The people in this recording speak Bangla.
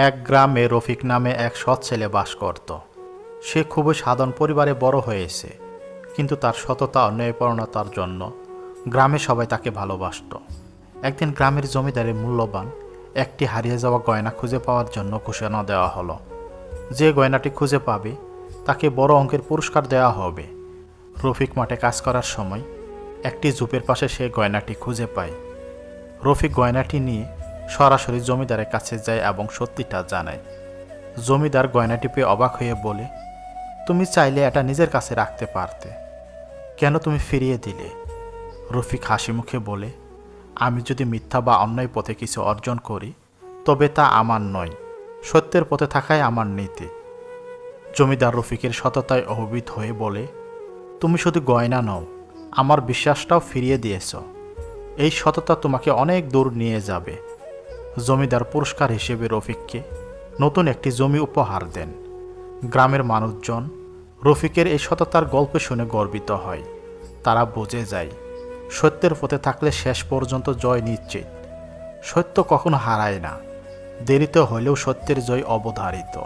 এক গ্রামে রফিক নামে এক সৎ ছেলে বাস করত। সে খুবই সাধারণ পরিবারে বড় হয়েছে, কিন্তু তার সততা ও ন্যায়পরণতার জন্য গ্রামে সবাই তাকে ভালোবাসত। একদিন গ্রামের জমিদারের মূল্যবান একটি হারিয়ে যাওয়া গয়না খুঁজে পাওয়ার জন্য ঘোষণা দেওয়া হলো। যে গয়নাটি খুঁজে পাবে, তাকে বড় অঙ্কের পুরস্কার দেওয়া হবে। রফিক মাঠে কাজ করার সময় একটি জুপের পাশে সে গয়নাটি খুঁজে পায়। রফিক গয়নাটি নিয়ে সরাসরি জমিদারের কাছে যায় এবং সত্যিটা জানায়। জমিদার গয়নাটি পেয়ে অবাক হয়ে বলে, তুমি চাইলে এটা নিজের কাছে রাখতে পারতে। কেন তুমি ফিরিয়ে দিলে? রফিক হাসি মুখে বলে, আমি যদি মিথ্যা বা অন্যায় পথে কিছু অর্জন করি, তবে তা আমার নয়। সত্যের পথে থাকাই আমার নীতি। জমিদার রফিকের সততায় অভিভূত হয়ে বলে, তুমি শুধু গয়না নও। আমার বিশ্বাসটাও ফিরিয়ে দিয়েছ। এই সততা তোমাকে অনেক দূর নিয়ে যাবে। জমিদার পুরস্কার হিসেবে রফিককে নতুন একটি জমি উপহার দেন। গ্রামের মানুষজন রফিকের এই সততার গল্প শুনে গর্বিত হয়। তারা বুঝে যায়, সত্যের পথে থাকলে শেষ পর্যন্ত জয় নিশ্চিত। সত্য কখনো হারায় না, দেরিতে হলেও সত্যের জয় অবধারিত।